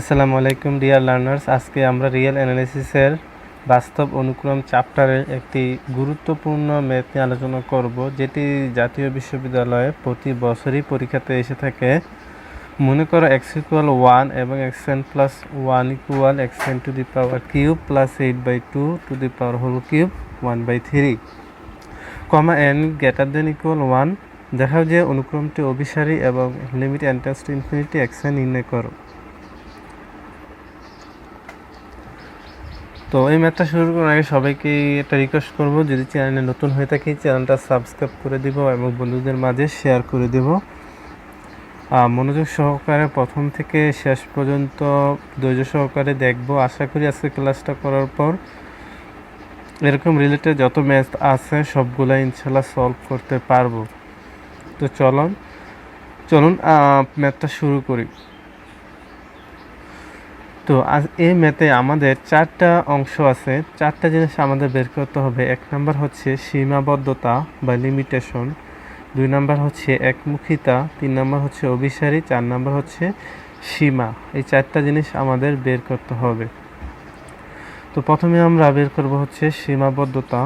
আসসালামু আলাইকুম dear learners আজকে আমরা রিয়েল অ্যানালিসিসের বাস্তব অনুক্রম চ্যাপ্টারের একটি গুরুত্বপূর্ণ ম্যাথ নিয়ে আলোচনা করব, যেটি জাতীয় বিশ্ববিদ্যালয়ে প্রতি বছরই পরীক্ষাতে এসে থাকে। মনে করো এক্স ইকুয়াল ওয়ান এবং x n plus one equal x n to the power cube plus eight by two to the power whole cube one by three comma n greater than equal one দেখাও যে অনুক্রমটি অভিসারী এবং limit n tends to infinity x n নির্ণয় করো। তো এই ম্যাথটা শুরু করার আগে সবাইকে একটা রিকোয়েস্ট করব, যদি চ্যানেলে নতুন হয়ে থাকে চ্যানেলটা সাবস্ক্রাইব করে দিব এবং বন্ধুদের মাঝে শেয়ার করে দিব। মনোযোগ সহকারে প্রথম থেকে শেষ পর্যন্ত ধৈর্য সহকারে দেখব। আশা করি আজকে ক্লাসটা করার পর এরকম রিলেটেড যত ম্যাথ আছে, সবগুলো ইনশাল্লাহ সলভ করতে পারব। তো চলুন চলুন ম্যাথটা শুরু করি। তো আজ এই ম্যাথে আমাদের চারটা অংশ আছে। চারটা জিনিস আমাদের বের করতে হবে। এক নাম্বার হচ্ছে সীমাবদ্ধতা বা লিমিটেশন দুই নাম্বার হচ্ছে একমুখিতা। তিন নাম্বার হচ্ছে অভিসারী। চার নাম্বার হচ্ছে সীমা। এই চারটা জিনিস আমাদের বের করতে হবে। তো প্রথমে আমরা বের করব হচ্ছে সীমাবদ্ধতা।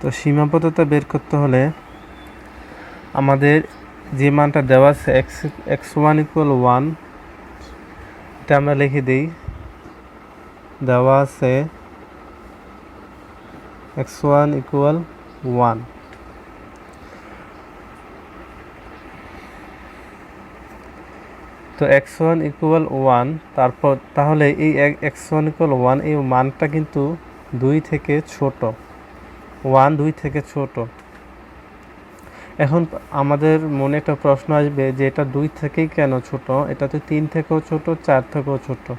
তো সীমাবদ্ধতা বের করতে হলে আমাদের যে মানটা দেওয়া আছে x x one equal one এটা আমরা লিখে দিই। দেওয়া আছে এক্স ওয়ান ইকুয়াল ওয়ান তো এক্স ওয়ান ইকুয়াল ওয়ান তারপর, তাহলে এই এক্স ওয়ান ইকুয়াল ওয়ান এই মানটা কিন্তু দুই থেকে ছোট। ওয়ান, দুই থেকে ছোট। এখন আমাদের মনে একটা প্রশ্ন আসবে যে এটা দুই থেকেই কেন ছোট? এটা তো তিন থেকেও ছোট, চার থেকেও ছোট।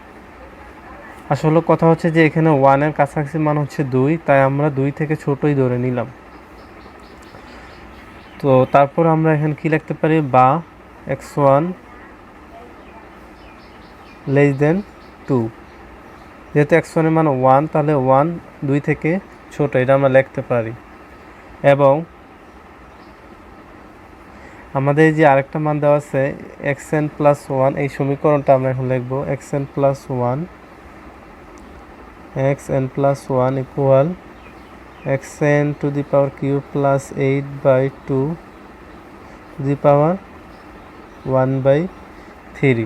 আসলে কথা হচ্ছে যে এখানে ওয়ানের কাছাকাছি মান হচ্ছে দুই, তাই আমরা দুই থেকে ছোটই ধরে নিলাম। তো তারপর আমরা এখানে কি লিখতে পারি? বা, x one less than two যেহেতু এক্স ওয়ানের মান ওয়ান, তাহলে ওয়ান, দুই থেকে ছোট, এটা আমরা লিখতে পারি। এবং আমাদের যে আরেকটা মান দেওয়া আছে এক্স এন প্লাস ওয়ান এই সমীকরণটা আমরা এখন লিখব x n plus one x n plus one equal x n to the power cube plus eight by two to the power one by three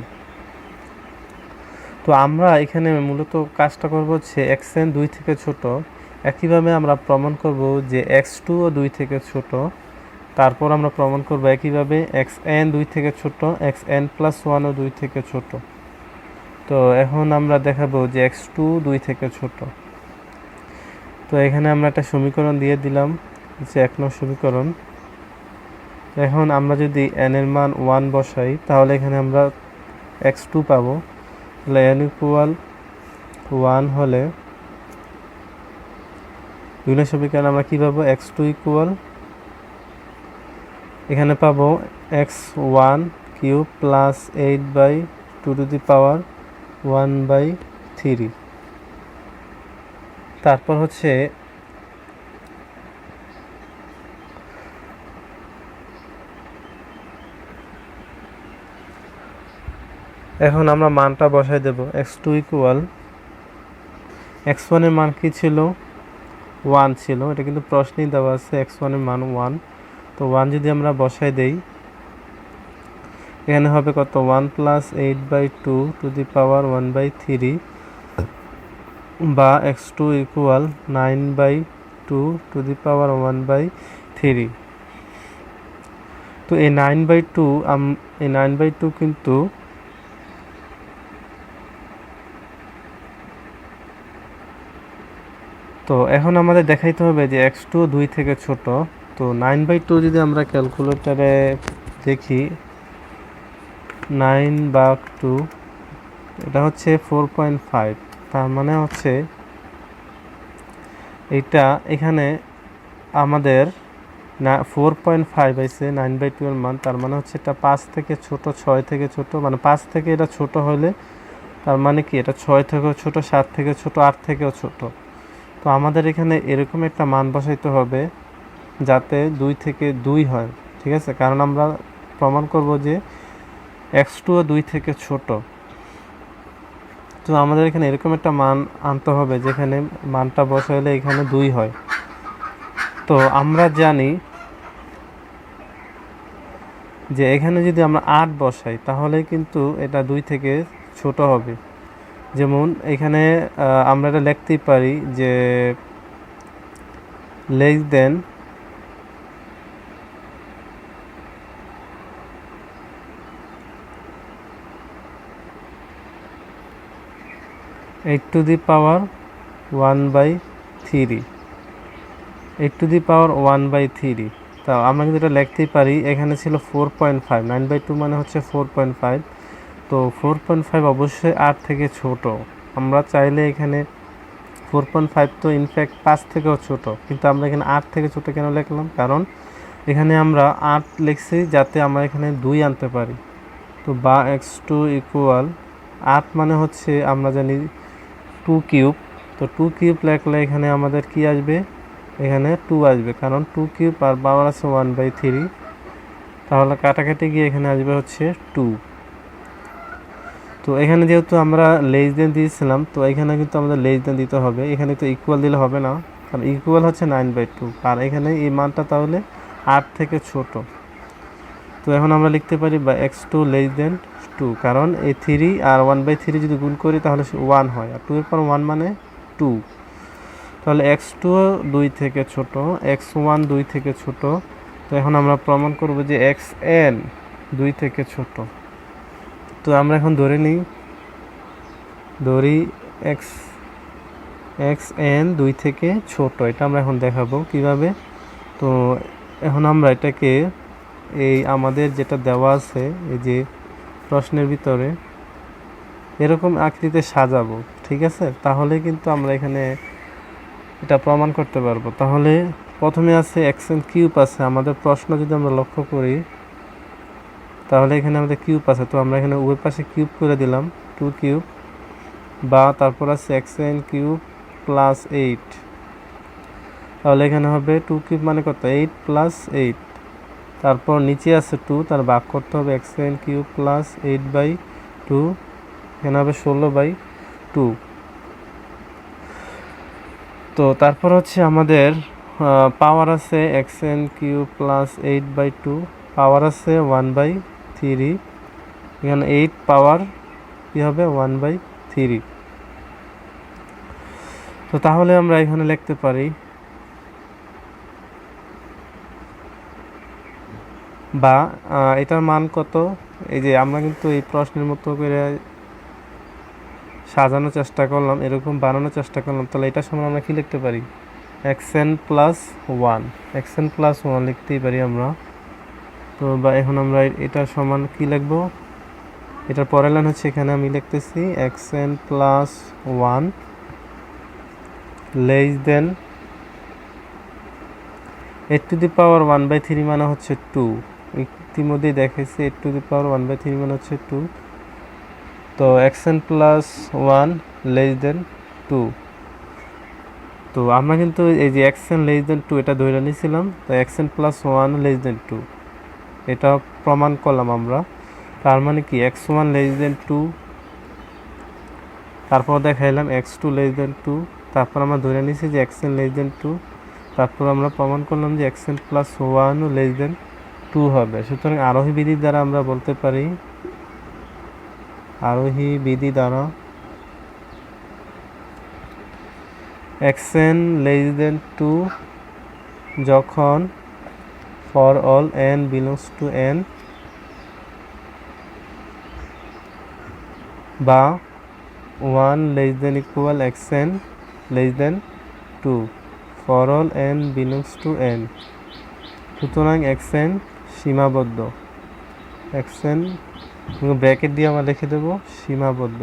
তো আমরা এখানে মূলত কাজটা করব হচ্ছে এক্স এন দুই থেকে ছোট। একইভাবে আমরা প্রমাণ করব যে এক্স টুও দুই থেকে ছোট, তারপর আমরা প্রমাণ করব একইভাবে এক্স এন দুই থেকে ছোট এক্স এন প্লাস ওয়ানও দুই থেকে ছোট। তো এখন আমরা দেখাবো যে এক্স টু দুই থেকে ছোট। তো এখানে আমরা একটা সমীকরণ দিয়ে দিলাম, যে এক নং সমীকরণ। এখন আমরা যদি এন এর মান ওয়ান বসাই, তাহলে এখানে আমরা এক্স টু পাবো। তাহলে এন ইকুয়াল ওয়ান হলে বিভিন্ন সমীকরণ আমরা কী পাবো? এক্স টু ইকুয়াল এখানে পাবো x one cube plus eight by two to the power one by three তারপর হচ্ছে এখন আমরা মানটা বসাই দেব। এক্স টু ইকুয়াল এক্স ওয়ানের মান কী ছিল? ওয়ান ছিল, এটা কিন্তু প্রশ্নেই দেওয়া আছে এক্স ওয়ানের মান ওয়ান তো ওয়ান যদি আমরা বসাই দেই, এখানে হবে কত? One plus eight by two to the power one by three বা x two equal nine by two to the power one by three তো এই নাইন বাই টু এই নাইন বাই টু কিন্তু তো এখন আমাদের দেখাইতে হবে যে এক্স টু দুই থেকে ছোট। তো নাইন বাই টু যদি আমরা ক্যালকুলেটারে দেখি নাইন বা টু এটা হচ্ছে ফোর পয়েন্ট ফাইভ তার মানে হচ্ছে এটা এখানে আমাদের না ফোর পয়েন্ট ফাইভ আছে নাইন বাই টু এর মান। তার মানে হচ্ছে এটা পাঁচ থেকে ছোট, ছয় থেকে ছোট মানে পাঁচ থেকে এটা ছোট হলে তার মানে কি? এটা ছয় থেকেও ছোট, সাত থেকে ছোট, আট থেকেও ছোট। তো আমাদের এখানে এরকম একটা মান বসাইতে হবে যাতে দুই থেকে দুই হয়, ঠিক আছে? কারণ আমরা প্রমাণ করব যে এক্স টুও দুই থেকে ছোট। তো আমাদের এখানে এরকম একটা মান আনতে হবে যেখানে মানটা বসাইলে এখানে দুই হয়। তো আমরা জানি যে এখানে যদি আমরা আট বসাই, তাহলে কিন্তু এটা দুই থেকে ছোট হবে। যেমন এখানে আমরা এটা লিখতেই পারি যে less than eight to the power one by three eight to the power one by three তা আমরা কিন্তু এটা লিখতেই পারি, এখানে ছিল four point five nine by two মানে হচ্ছে ফোর পয়েন্ট ফাইভ তো ফোর পয়েন্ট ফাইভ অবশ্যই আট থেকে ছোট। আমরা চাইলে এখানে ফোর পয়েন্ট ফাইভ তো ইনফ্যাক্ট পাঁচ থেকেও ছোট। কিন্তু আমরা এখানে আট থেকে ছোট কেন লিখলাম? কারণ এখানে আমরা আট লিখছি যাতে আমরা এখানে দুই আনতে পারি। তো বা এক্স টু ইকুয়াল আট মানে হচ্ছে আমরা জানি টু কিউব তো টু কিউব লেখলে এখানে আমাদের কি আসবে? এখানে টু আসবে। কারণ টু কিউব আর পাওয়ার আছে ওয়ান বাই থ্রি তাহলে কাটাকাটি গিয়ে এখানে আসবে হচ্ছে টু তো এখানে যেহেতু আমরা লেস দেন দিয়েছিলাম, তো এখানে কিন্তু আমাদের লেস দেন দিতে হবে। এখানে তো ইকুয়াল দিলে হবে না, কারণ ইকুয়াল হচ্ছে নাইন বাই টু আর এখানে এই মানটা তাহলে আট থেকে ছোট। তো এখন আমরা লিখতে পারি বা x two less than two কারণ এই থ্রি আর ওয়ান বাই থ্রি যদি গুণ করি তাহলে ওয়ান হয়, আর টু এর পর ওয়ান মানে টু তাহলে এক্স টু দুই থেকে ছোট এক্স ওয়ান দুই থেকে ছোট। তো এখন আমরা প্রমাণ করব যে এক্স এন দুই থেকে ছোট। তো আমরা এখন ধরে নিই। ধরি এক্স এক্স এন দুই থেকে ছোট, এটা আমরা এখন দেখাবো কীভাবে। তো এখন আমরা এটাকে এই আমাদের যেটা দেওয়া আছে, এই যে প্রশ্নের ভিতরে, এরকম আকৃতিতে সাজাবো, ঠিক আছে? তাহলে কিন্তু আমরা এখানে এটা প্রমাণ করতে পারব। তাহলে প্রথমে আছে এক্স এন কিউব আছে। আমাদের প্রশ্ন যদি আমরা লক্ষ্য করি তাহলে এখানে আমাদের কিউব আছে, তো আমরা এখানে উভয় পাশে কিউব করে দিলাম টু কিউব বা তারপর আছে x n cube plus eight তাহলে এখানে হবে টু কিউব মানে কত? এইট প্লাস এইট তারপর নিচে আছে টু তার ভাগ করতে হবে x n cube plus eight by two এখানে হবে ষোলো বাই টু তো তারপর হচ্ছে আমাদের পাওয়ার আছে x n cube plus eight by two power আছে ওয়ান বাই থ্রি। এখানে এইট পাওয়ার কী হবে? One by three. তো তাহলে আমরা এখানে লিখতে পারি বা এটার মান কত? এই যে আমরা কিন্তু এই প্রশ্নের মতো করে সাজানোর চেষ্টা করলাম, এরকম বানানোর চেষ্টা করলাম, তাহলে এটা সমান আমরা কি লিখতে পারি? X n plus one x n plus one লিখতেই পারি আমরা। তো বা এখন আমরা এটার সমান কি লিখব? এটার পরের লাইন হচ্ছে এখানে আমি লিখতেছি x n plus one less than eight to the power one by three মানে হচ্ছে টু ইতিমধ্যেই দেখেছি eight to the power one by three মানে হচ্ছে টু তো x n plus one less than two তো আমরা কিন্তু এই যে এক্সএন লেস দেন টু এটা ধরে নিয়েছিলাম তো x n plus one less than two এটা প্রমাণ করলাম আমরা। তার মানে কি x one less than two তারপর দেখাইলাম x two less than two তারপর আমরা ধরে নিয়েছি যে এক্সএন লেস দেন টু তারপর আমরা প্রমাণ করলাম যে এক্সএন প্লাস ওয়ানও লেস দেন টু হবে। সুতরাং আরোহী বিধির দ্বারা আমরা বলতে পারি, আরোহী বিধি দ্বারা x n less than two যখন for all n belongs to N বা one less than equal x n less than two for all n belongs to N সুতরাং এক্সএন সীমাবদ্ধ। এক্সএন ব্র্যাকেট দিয়ে আমরা লিখে দেবো সীমাবদ্ধ।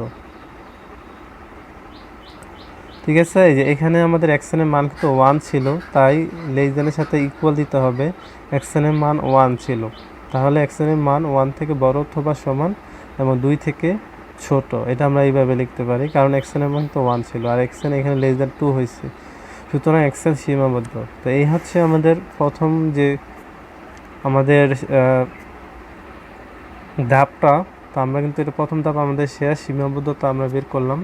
ঠিক আছে? এই যে এখানে আমাদের এক্সএনের মান কিন্তু ওয়ান ছিল, তাই লেসদেনের সাথে ইকুয়াল দিতে হবে। এক্সএনের মান ওয়ান ছিল। তাহলে এক্সএনের মান ওয়ান থেকে বড় অথবা সমান এবং দুই থেকে ছোট, এটা আমরা এইভাবে লিখতে পারি, কারণ এক্সএনের মান তো ওয়ান ছিল, আর এক্সএন এখানে লেস দেন টু হয়েছে। সুতরাং এক্সেল সীমাবদ্ধ। তো এই হচ্ছে আমাদের প্রথম যে আমাদের ধাপটা। তো আমরা কিন্তু এটা প্রথম ধাপ আমাদের শেয়ার সীমাবদ্ধতা আমরা বের করলাম।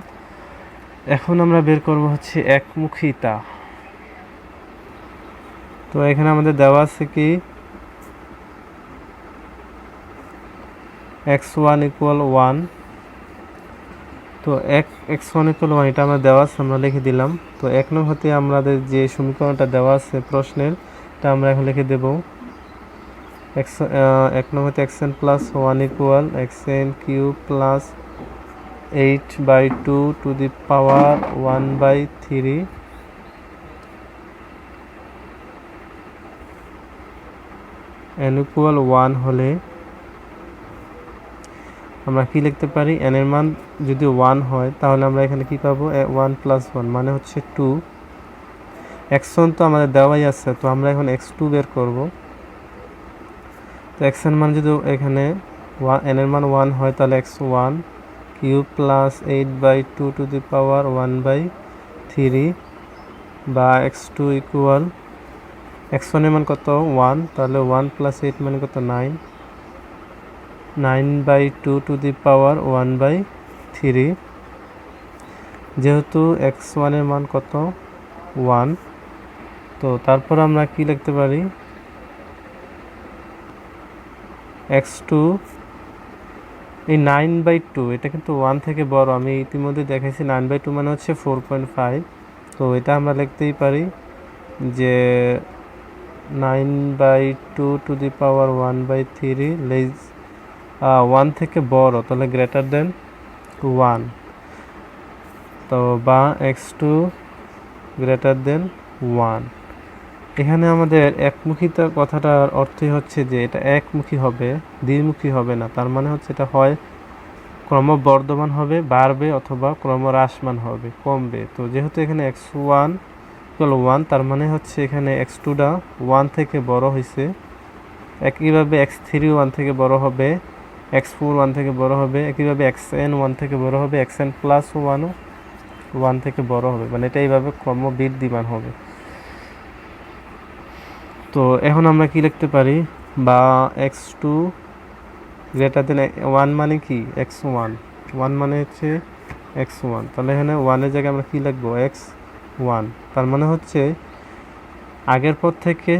এখন আমরা বের করব হচ্ছে একমুখিতা। তো এখানে আমাদের দেওয়া আছে কি? এক্স ওয়ান ইকুয়াল ওয়ান তো এক, এক্স ওয়ান ইকুয়াল ওয়ান এটা আমরা দেওয়া আছে, আমরা লিখে দিলাম। তো এক নং হতে আমাদের যে সমীকরণটা দেওয়া আছে প্রশ্নের, এটা আমরা এখন লিখে দেব। এক্স এক নং হতে x n plus one equal x n cube plus eight by two to the power one by three n equal one হলে আমরা কি লিখতে পারি? এন এর মান যদি ওয়ান হয়, তাহলে আমরা এখানে কি পাবো? ওয়ান প্লাস ওয়ান মানে হচ্ছে টু এক্স ওয়ান তো আমাদের দেওয়াই আছে, তো আমরা এখন এক্স টু বের করব। তো এক্সের মান যদি এখানে ওয়ান এন এর মান ওয়ান হয়, তাহলে x one cube plus eight by two to the power one by three বা এক্স টু ইকুয়াল, এক্স ওয়ানের মান কত? ওয়ান। তাহলে ওয়ান প্লাস এইট মানে কত? Nine. Nine by two to the power one by three. যেহেতু x ওয়ানের মান কত? ওয়ান। তো তারপর আমরা কি লিখতে পারি? এক্স টু এই নাইন বাই টু এটা কিন্তু ওয়ান থেকে বড়। আমি ইতিমধ্যে দেখেছি নাইন বাই টু মানে হচ্ছে ফোর পয়েন্ট ফাইভ তো এটা আমরা লিখতেই পারি যে nine by two to the power one by three লেজ ওয়ান থেকে বড়, তাহলে গ্রেটার দেন ওয়ান তো বা x two greater than one এখানে আমাদের একমুখিতা কথাটার অর্থই হচ্ছে যে এটা একমুখী হবে, দ্বিমুখী হবে না। তার মানে হচ্ছে এটা হয় ক্রমবর্ধমান হবে, বাড়বে অথবা ক্রমহ্রাসমান হবে, কমবে। তো যেহেতু এখানে এক্স ওয়ান ওয়ান তার মানে হচ্ছে এখানে এক্স টুটা ওয়ান থেকে বড় হয়েছে একইভাবে এক্স থ্রি ওয়ান থেকে বড় হবে, এক্স ফোর ওয়ান থেকে বড় হবে, একইভাবে এক্স এন ওয়ান থেকে বড় হবে, এক্স এন প্লাস ওয়ানও ওয়ান থেকে বড় হবে। মানে এটা এইভাবে ক্রমবৃদ্ধিমান হবে। তো এখন আমরা কি লিখতে পারি? বা x two greater than one মানে কি? এক্স ওয়ান ওয়ান মানে হচ্ছে এক্স ওয়ান তাহলে এখানে ওয়ানের জায়গায় আমরা কি লিখব? এক্স ওয়ান তার মানে হচ্ছে আগের পদ থেকে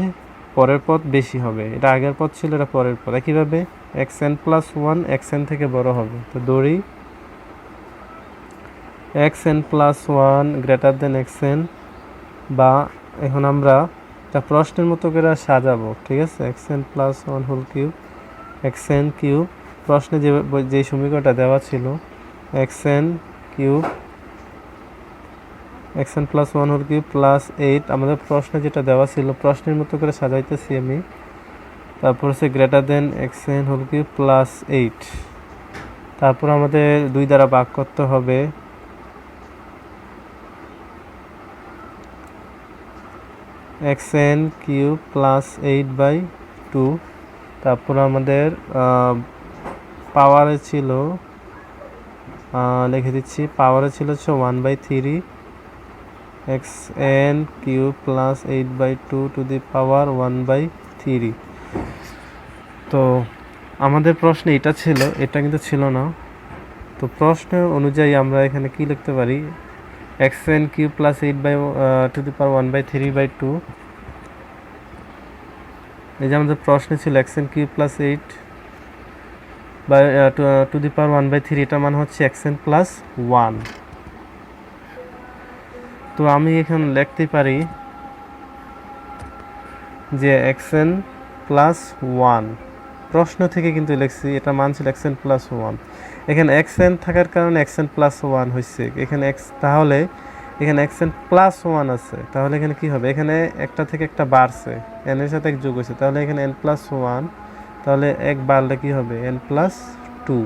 পরের পদ বেশি হবে। এটা আগের পদ ছিল, এটা পরের পদ একইভাবে x n plus one x n থেকে বড় হবে। তো দড়ি x n plus one greater than x n বা এখন আমরা একটা প্রশ্নের মতো করে সাজাবো, ঠিক আছে? X n plus one whole cube x n cube প্রশ্নে যে যে সমীকরণটা দেওয়া ছিল x n cube x n plus one whole cube plus eight আমাদের প্রশ্নে যেটা দেওয়া ছিল, প্রশ্নের মতো করে সাজাইতেছি আমি। তারপর হচ্ছে greater than x n whole cube plus eight তারপর আমাদের দুই দ্বারা ভাগ করতে হবে। X n cube plus eight by two. তারপর আমাদের পাওয়ারে ছিল লিখে দিচ্ছি, পাওয়ারে ছিল হচ্ছে one by three. X n cube plus eight by two to the power one by three. তো আমাদের প্রশ্নে এটা ছিল, এটা কিন্তু ছিল না। তো প্রশ্ন অনুযায়ী আমরা এখানে কি লিখতে পারি? X n cube plus eight by two the power one by three by two এই যে আমাদের প্রশ্নে ছিল x n cube plus eight by two the power one by three এটা মানে হচ্ছে এক্স এন প্লাস ওয়ান তো আমি এখানে লিখতে পারি যে এক্স এন প্লাস ওয়ান প্রশ্ন থেকে কিন্তু লিখছি এটা মান ছিল এক্স এন প্লাস ওয়ান এখানে এক্স এন থাকার কারণে এক্স এন প্লাস ওয়ান হয়েছে এখানে এক্স তাহলে এখানে এক্স এন প্লাস ওয়ান আছে। তাহলে এখানে কি হবে? এখানে একটা থেকে একটা বাড়ছে। এন এর সাথে এক যোগ হয়েছে তাহলে এখানে এন প্লাস ওয়ান তাহলে এক বাড়লে কি হবে? এন প্লাস টু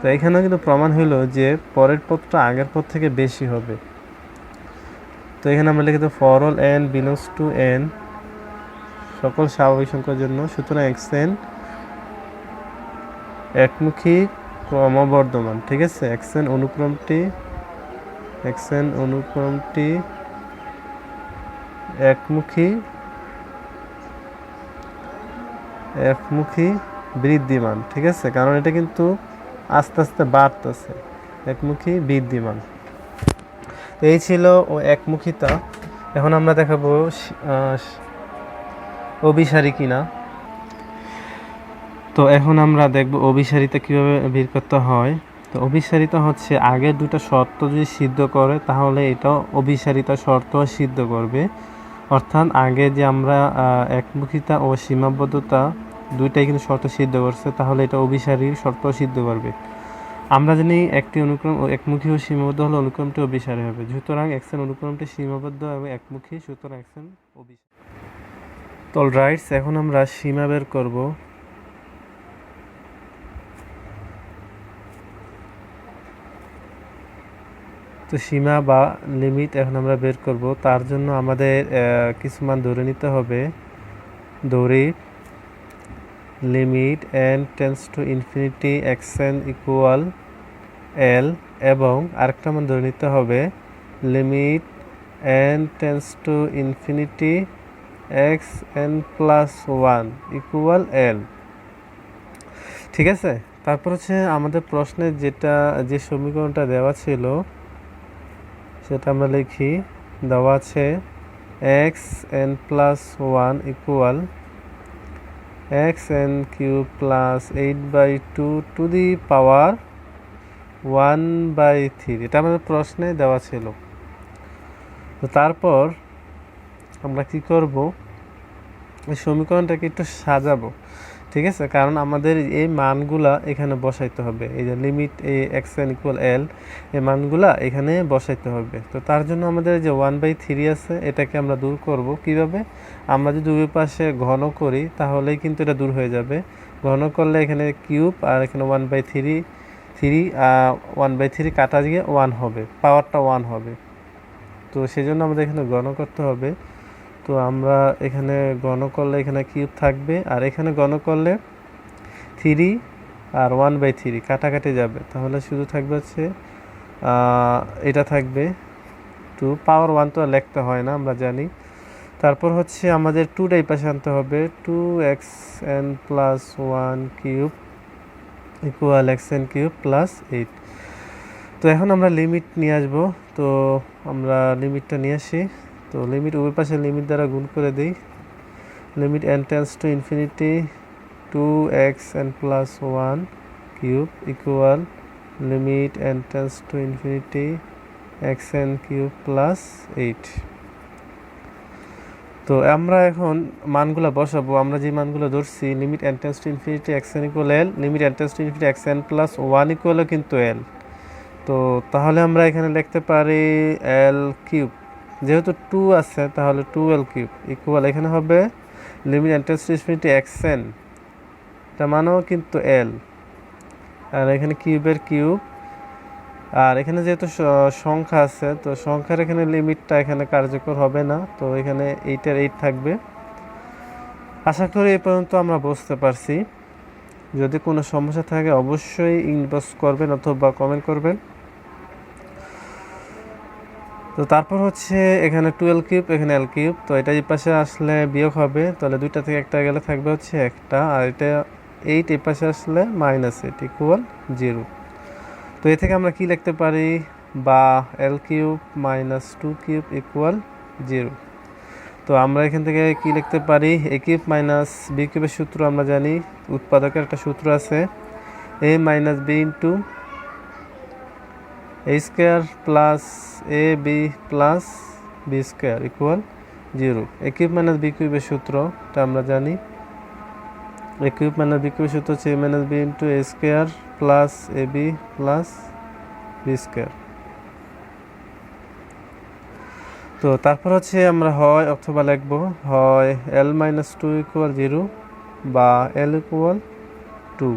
তো এখানেও কিন্তু প্রমাণ হলো যে পরের পদটা আগের পদ থেকে বেশি হবে। তো এখানে আমরা লিখে দেবো for all n belongs to n সকল স্বাভাবিক সংখ্যার জন্য। সুতরাং এক্স এন একমুখী ক্রমবর্ধমান ঠিক আছে? এন অনুক্রমটি এন অনুক্রমটি একমুখী একমুখী বৃদ্ধিমান ঠিক আছে? কারণ এটা কিন্তু আস্তে আস্তে বাড়তেছে, একমুখী বৃদ্ধিমান এই ছিল ও একমুখিতা। এখন আমরা দেখাবো অভিসারী কিনা। তো এখন আমরা দেখব অভিসারিতা কীভাবে বের করতে হয়। তো অভিসারিতা হচ্ছে আগের দুটো শর্ত যদি সিদ্ধ করে, তাহলে এটা অভিসারিতা শর্ত সিদ্ধ করবে। অর্থাৎ আগে যে আমরা একমুখিতা ও সীমাবদ্ধতা দুইটাই কিন্তু শর্ত সিদ্ধ করছে, তাহলে এটা অভিসারীর শর্ত সিদ্ধ করবে। আমরা জানি একটি অনুক্রম একমুখী ও সীমাবদ্ধ হলে অনুক্রমটি অভিসারী হবে। সুতরাং এক্সেন অনুক্রমটি সীমাবদ্ধ এবং একমুখী, সুতরাং এক্সেন অভিসারী। তো রাইটস এখন আমরা সীমা বের করব। তো সীমা বা লিমিট এখন আমরা বের করব, তার জন্য আমাদের কিছু মান ধরে নিতে হবে। ধরি limit n tens to infinity x n equal L এবং আরেকটা মান ধরে নিতে হবে। Limit n tens to infinity x n plus one equal L ঠিক আছে? তারপর হচ্ছে আমাদের প্রশ্নে যেটা, যে সমীকরণটা দেওয়া ছিল সেটা আমরা লিখি, দেওয়া আছে x n plus one equal x n cube plus eight by two to the power one by three এটা আমাদের প্রশ্নে দেওয়া ছিল। তো তারপর আমরা কি করব? এই সমীকরণটাকে একটু সাজাবো। ঠিক আছে? কারণ আমাদের এই মানগুলা এখানে বসাইতে হবে। এই যে limit a x n equal L এই মানগুলা এখানে বসাইতে হবে। তো তার জন্য আমাদের যে ওয়ান বাই থ্রি আছে, এটাকে আমরা দূর করব কীভাবে? আমরা যদি দুই পাশে ঘন করি, তাহলেই কিন্তু এটা দূর হয়ে যাবে। ঘন করলে এখানে কিউব আর এখানে one by three three one by three কাটা গিয়ে ওয়ান হবে পাওয়ারটা ওয়ান হবে। তো সেই জন্য আমাদের এখানে গণ করতে হবে। তো আমরা এখানে গণ করলে এখানে কিউব থাকবে, আর এখানে গণ করলে থ্রি আর ওয়ান বাই থ্রি কাটাকাটি যাবে। তাহলে শুধু থাকবে হচ্ছে এটা থাকবে টু, পাওয়ার ওয়ান তো আর লিখতে হয় না, আমরা জানি। তারপর হচ্ছে আমাদের টুটাই পাশে আনতে হবে, two x n plus one cube equal x n cube plus eight. তো এখন আমরা লিমিট নিয়ে আসব, তো আমরা লিমিটটা নিয়ে আসি। তো লিমিট উভয় পাশে লিমিট দ্বারা গুণ করে দিই। Limit n tens to infinity two x n plus one cube equal limit n tens to infinity x n cube plus eight তো আমরা এখন মানগুলো বসাবো। আমরা যে মানগুলো ধরছি limit n tens to infinity x n equal L limit n tens to infinity x n plus one ইকুয়ালও কিন্তু এল তো তাহলে আমরা এখানে লিখতে পারি এল কিউব যেহেতু টু আছে, তাহলে টু এল কিউব ইকুয়াল এখানে হবে limit n to infinity x n এটা মানেও কিন্তু এল আর এখানে কিউবের কিউব আর এখানে যেহেতু সংখ্যা আছে, তো সংখ্যার এখানে লিমিটটা এখানে কার্যকর হবে না, তো এখানে এইটার এইট থাকবে। আশা করি এই পর্যন্ত আমরা বুঝতে পারছি। যদি কোনো সমস্যা থাকে অবশ্যই ইনবক্স করবেন অথবা কমেন্ট করবেন। তো তারপর হচ্ছে এখানে টুয়েলভ কিউব এখানে এল কিউব তো এটা এই পাশে আসলে বিয়োগ হবে, তাহলে দুইটা থেকে একটা গেলে থাকবে হচ্ছে একটা, আর এটা এইট এই পাশে আসলে মাইনাস এইট ইকুয়াল জিরো তো এ থেকে আমরা কি লিখতে পারি? বা L cube minus two cube equal zero তো আমরা এখান থেকে কি লিখতে পারি? এ কিউব মাইনাস বি কিউবের সূত্র আমরা জানি, উৎপাদকের একটা সূত্র আছে A minus B into A square plus A B plus B square equal zero A cube minus B কিউবের সূত্রটা আমরা জানি। এ কিউব মাইনাস বি কিউবের সূত্র হচ্ছে A minus B into A square plus A B plus B square তো তারপর হচ্ছে আমরা হয় অথবা লিখব হয় L minus two equal zero বা এল ইকুয়াল টু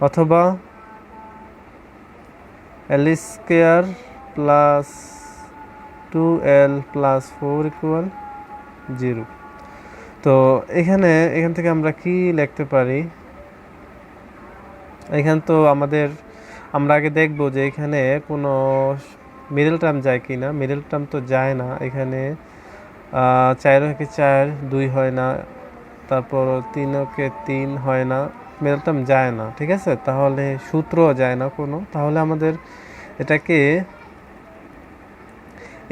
অথবা L square plus two L plus four equal zero তো এখানে, এখান থেকে আমরা কি লিখতে পারি? এখানে তো আমাদের, আমরা আগে দেখব যে এখানে কোনো মিডল টার্ম যায় কি না মিডল টার্ম তো যায় না। এখানে চার ওকে চার দুই হয় না। তারপর তিন ওকে তিন হয় না। মিডল যায় না, ঠিক আছে? তাহলে সূত্রও যায় না কোনো। তাহলে আমাদের এটাকে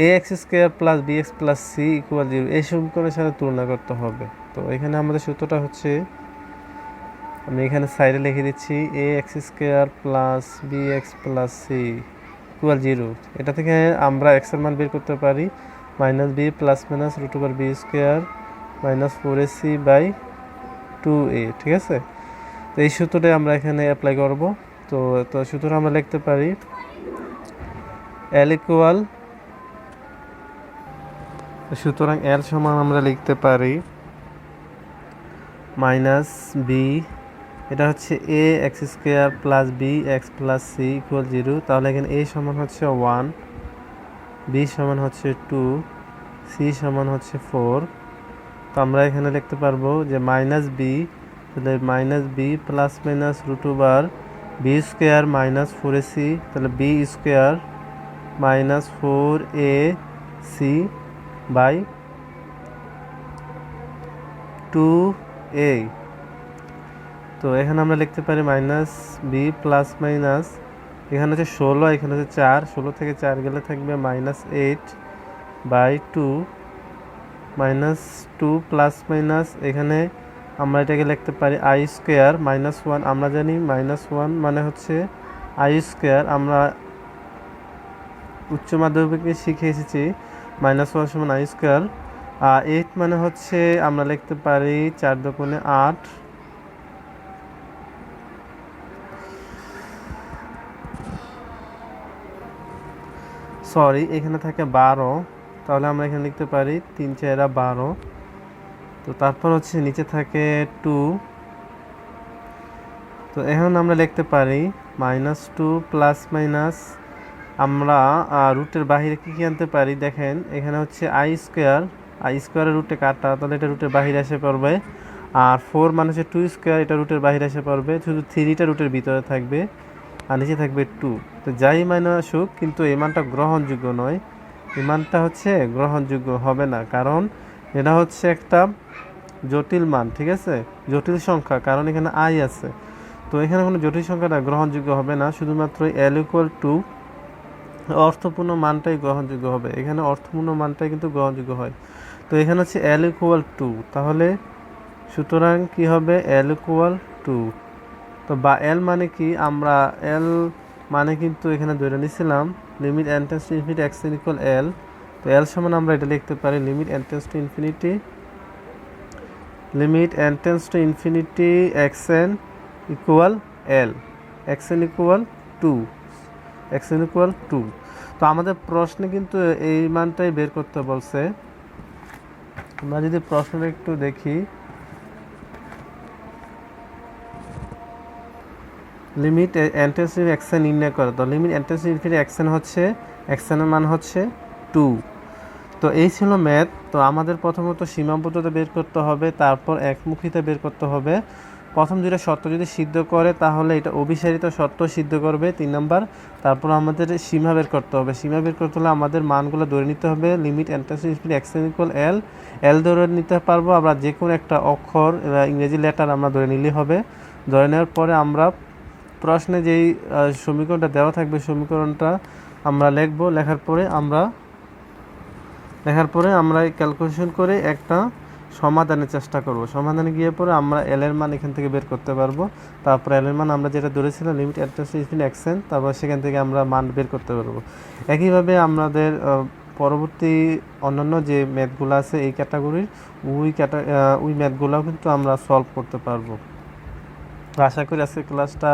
A X square plus B X plus C equal zero এই সমীকরণের সাথে তুলনা করতে হবে। তো এখানে আমাদের সূত্রটা হচ্ছে, আমি এখানে সাইডে লিখে দিচ্ছি A X square plus B X plus C equal zero এটা থেকে আমরা এক্সের মান বের করতে পারি minus B plus minus root over B square minus four A C by two A ঠিক আছে? তো এই সূত্রটাই আমরা এখানে অ্যাপ্লাই করব। তো তো সূত্র আমরা লিখতে পারি এল ইকুয়াল সুতরাং এল সমান আমরা লিখতে পারি মাইনাস বি এটা হচ্ছে A X square plus B X plus C equal zero তাহলে এখানে এ সমান হচ্ছে ওয়ান বি সমান হচ্ছে টু সি সমান হচ্ছে ফোর তো আমরা এখানে লিখতে পারব যে মাইনাস বি তাহলে minus B plus minus root over B square minus four A C তাহলে B square minus four A C by two A তো এখানে আমরা লিখতে পারি মাইনাস বি প্লাস মাইনাস এখানে হচ্ছে ষোলো, এখানে হচ্ছে চার, ষোলো থেকে চার গেলে থাকবে minus eight by two minus two plus minus এখানে আমরা এটাকে লিখতে পারি আই স্কোয়ার মাইনাস ওয়ান আমরা জানি মাইনাস ওয়ান মানে হচ্ছে আই স্কোয়ার আমরা উচ্চ মাধ্যমিকে শিখে এসেছি মাইনাস ওয়ান সমান আই স্কোয়ার আর এইট মানে হচ্ছে আমরা লিখতে পারি চার দোকানে আট। সরি এখানে থাকে বারো, তাহলে আমরা এখানে লিখতে পারি তিন চারা বারো। তো তারপর হচ্ছে নিচে থাকে টু তো এখন আমরা লিখতে পারি মাইনাস টু প্লাস মাইনাস আমরা রুটের বাহিরে কী কী আনতে পারি? দেখেন, এখানে হচ্ছে আই স্কোয়ার আই স্কোয়ারের রুটে কাটা, তাহলে এটা রুটের বাহিরে এসে পড়বে। আর ফোর মানে হচ্ছে টু স্কোয়ার এটা রুটের বাহিরে এসে পড়বে। শুধু থ্রিটা রুটের ভিতরে থাকবে, আর নিচে থাকবে টু তো যাই মানে আসুক, কিন্তু এই মানটা গ্রহণযোগ্য নয়। এই মানটা হচ্ছে গ্রহণযোগ্য, হবে না। কারণ এটা হচ্ছে একটা জটিল মান, ঠিক আছে? জটিল সংখ্যা, কারণ এখানে আই আছে। তো এখানে কোনো জটিল সংখ্যাটা গ্রহণযোগ্য হবে না, শুধুমাত্র এল ইকুয়াল টু অর্থপূর্ণ মানটাই গ্রহণযোগ্য হবে। এখানে অর্থপূর্ণ মানটাই কিন্তু গ্রহণযোগ্য হয়। তো এখানে হচ্ছে এল ইকুয়াল টু তাহলে সুতরাং কি হবে? এল ইকুয়াল টু তো বা এল মানে কি? আমরা এল মানে কিন্তু এখানে ধরে নিছিলাম limit n tends to infinity X equal L তো এল সমান আমরা এটা লিখতে পারি limit n tends to infinity limit n tends to infinity X N equal L X N equal to X N equal to তো আমাদের প্রশ্নে কিন্তু এই মানটাই বের করতে বলছে। আমরা যদি প্রশ্নটা একটু দেখি। লিমিট এন্টেন্সিভ অ্যাকশন নির্ণয় করে। তো লিমিট এন্টেন্সিভ ইনফিনিটি অ্যাকশন হচ্ছে অ্যাকশনের মান হচ্ছে টু। তো এই ছিল ম্যাথ। তো আমাদের প্রথমত সীমাবদ্ধতা বের করতে হবে, তারপর একমুখিতা বের করতে হবে। প্রথম দুইটা শর্ত যদি সিদ্ধ করে, তাহলে এটা অভিসারিত শর্ত সিদ্ধ করবে, তিন নাম্বার। তারপর আমাদের সীমা বের করতে হবে। সীমা বের করতে হলে আমাদের মানগুলো ধরে নিতে হবে লিমিট এন্টারসিভ স্পিড এল এল ধরে নিতে পারব, আমরা যে কোনো একটা অক্ষর ইংরেজি লেটার আমরা ধরে নিলেই হবে। ধরে নেওয়ার পরে আমরা প্রশ্নে যেই সমীকরণটা দেওয়া থাকবে, সমীকরণটা আমরা লিখব। লেখার পরে আমরা লেখার পরে আমরা ক্যালকুলেশন করে একটা সমাধানের চেষ্টা করব। সমাধানে গিয়ে পরে আমরা এল এর মান এখান থেকে বের করতে পারব। তারপর এল এর মান আমরা যেটা ধরেছিলাম লিমিট অ্যাড্রেসিন অ্যাকশন তারপর সেখান থেকে আমরা মান বের করতে পারব। একইভাবে আমাদের পরবর্তী অন্যান্য যে ম্যাথগুলো আছে এই ক্যাটাগরির ওই ক্যাটা ওই ম্যাথগুলোও কিন্তু আমরা সলভ করতে পারব। আশা করি আজকের ক্লাসটা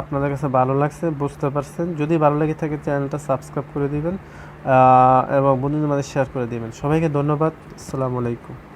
আপনাদের কাছে ভালো লাগছে, বুঝতে পারছেন। যদি ভালো লেগে থাকে, চ্যানেলটা সাবস্ক্রাইব করে দিবেন। এবং বন্ধুদের মাঝে শেয়ার করে দিবেন। সবাইকে ধন্যবাদ। আসসালামু আলাইকুম।